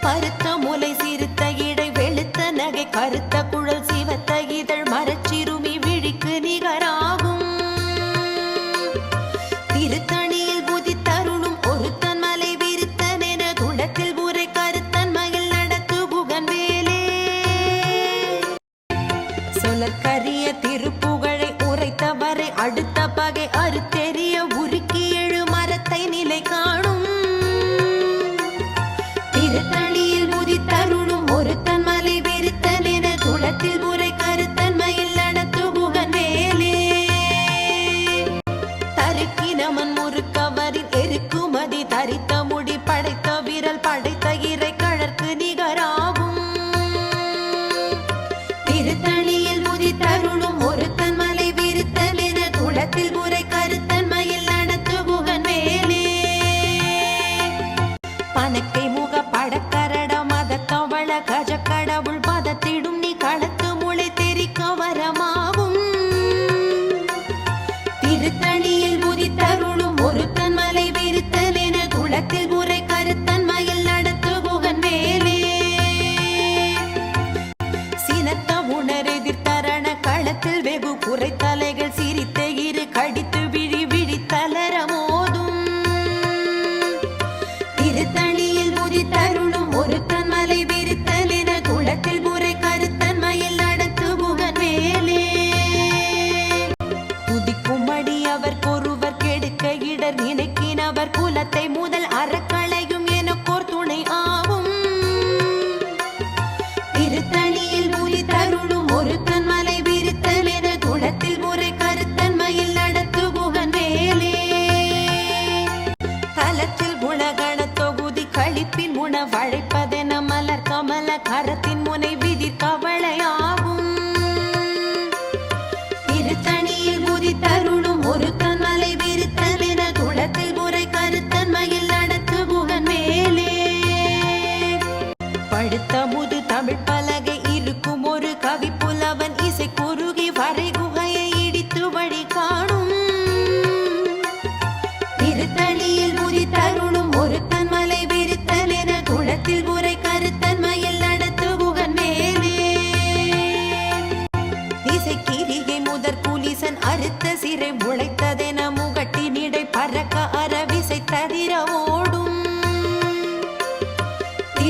கருத்த முலை சிறுத்த இடை வெளுத்த நகை கருத்த குழல் சிவத்த இதழ் மரச்சிறுமி விழிக்கு நிகராகும். திருத்தணியில் புதி தருணும் ஒருத்தன் மலை விரித்தன் என குளத்தில் உரை கருத்தன் மகிழ் நடத்து புகன் வேலே. சொலக்கரிய ராஜ கடவுள்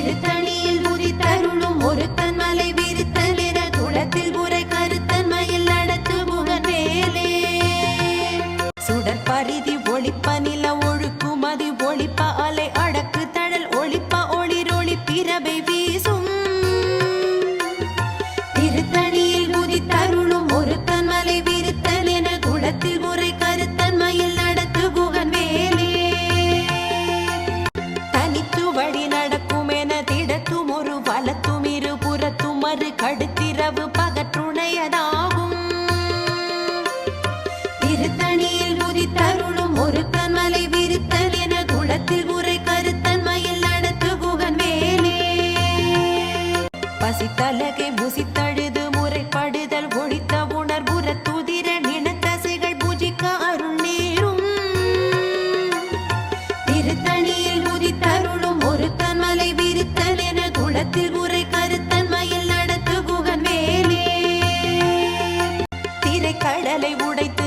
திருத்தணியில் உதித்தருளும் ஒரு தன்மலை விரித்தலிர குளத்தில் உரை கருத்தன்மையில் நடத்து முகநேலே சுடற்பரிதி பசித்தலகை முசித்தழுது முறைப்படுதல் ஒழித்த உணர்வுற துதிர நினத்தசைகள் பூஜிக்க அருள் நேரும் திருத்தணியில் உதித்தருளும் ஒருத்தன் மலை விருத்தன் என குளத்தில் உரை கருத்தன் நடத்து குகன் வேலே திரைக்கடலை உடைத்து